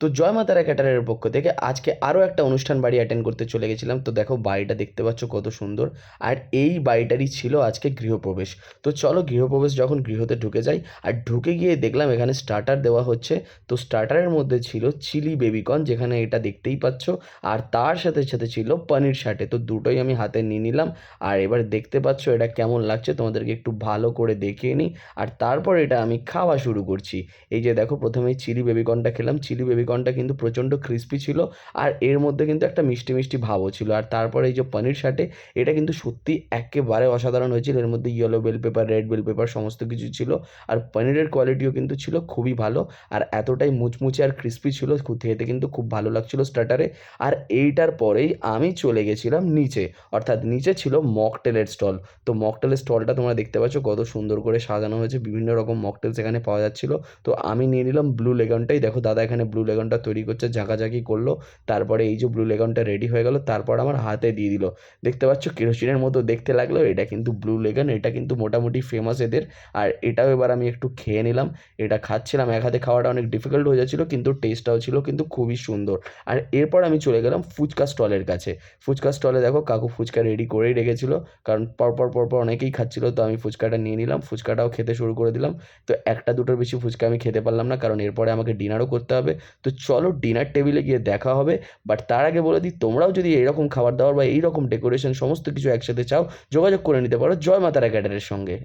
তো জয় মা তারা ক্যাটারের পক্ষ থেকে আজকে আরও একটা অনুষ্ঠান বাড়ি অ্যাটেন্ড করতে চলে গেছিলাম। তো দেখো বাড়িটা দেখতে পাচ্ছ কত সুন্দর। আর এই বাড়িটারই ছিল আজকে গৃহপ্রবেশ। তো চলো গৃহপ্রবেশ যখন গৃহতে ঢুকে যাই, আর ঢুকে গিয়ে দেখলাম এখানে স্টার্টার দেওয়া হচ্ছে। তো স্টার্টারের মধ্যে ছিল চিলি বেবিকর্ন যেখানে এটা দেখতেই পাচ্ছ। আর তার সাথে সাথে ছিল পনির শাটে তো দুটোই আমি হাতে নিয়ে নিলাম। আর এবার দেখতে পাচ্ছ এটা কেমন লাগছে, তোমাদেরকে একটু ভালো করে দেখিয়ে নিই। আর তারপর এটা আমি খাওয়া শুরু করছি। এই যে দেখো প্রথমে চিলি বেবিকর্নটা খেলাম। চিলি বেবিকর্নটা কিন্তু প্রচণ্ড ক্রিস্পি ছিল আর এর মধ্যে কিন্তু একটা মিষ্টি মিষ্টি ভাবও ছিল। আর তারপরে এই যে পনির শাটে এটা কিন্তু সত্যি একেবারে অসাধারণ হয়েছিল। এর মধ্যে yellow bell pepper red bell pepper সমস্ত কিছু ছিল। আর পনিরের কোয়ালিটিও কিন্তু ছিল খুবই ভালো। আর এতটাই মুচমুচে আর ক্রিস্পি ছিল খেতে কিন্তু খুব ভালো লাগছিল স্টার্টারে আর এইটার পরেই আমি চলে গেছিলাম নিচে। অর্থাৎ নিচে ছিল মকটেলের স্টল তো মকটেলের স্টলটা তোমরা দেখতে পাচ্ছ কত সুন্দর করে সাজানো হয়েছে। বিভিন্ন রকম মকটেল সেখানে পাওয়া যাচ্ছিল। তো আমি নিয়ে নিলাম ব্লু লেগনটাই দেখো দাদা এখানে ব্লু লেগনটা তৈরি করছে, ঝাঁকাঝাঁকি করল, তারপরে এই যে ব্লু লেগনটা রেডি হয়ে গেল, তারপর আমার হাতে দিয়ে দিল। দেখতে পাচ্ছ, কেরোসিনের মতো দেখতে লাগল, এটা কিন্তু ব্লু লেগন, এটা কিন্তু মোটামুটি ফেমাস এদের। আর এটাও এবার আমি একটু খেয়ে নিলাম, এটা খাচ্ছিলাম, এক হাতে খাওয়াটা অনেক ডিফিকাল্ট হয়ে যাচ্ছিল, কিন্তু টেস্টটাও ছিল কিন্তু খুবই সুন্দর। আর এরপর আমি চলে গেলাম ফুচকা স্টলের কাছে। ফুচকা স্টলে দেখো, কাকু ফুচকা রেডি করেই রেখেছিল, কারণ পরপর পরপর অনেকেই খাচ্ছিল, তো আমি ফুচকাটা নিয়ে নিলাম, ফুচকাটাও খেতে শুরু করে দিলাম। তো একটা দুটোর বেশি ফুচকা আমি খেতে পারলাম না, কারণ এরপরে আমাকে ডিনারও করতে হবে। তো চলো ডিনার টেবিলে গিয়ে দেখা হবে বাট তার আগে বলে দিই, তোমরাও যদি এইরকম খাবার দাবার বা এইরকম ডেকোরেশন সমস্ত কিছু একসাথে চাও, যোগাযোগ করে নিতে পারো জয় মাতারা ক্যাটারের সঙ্গে।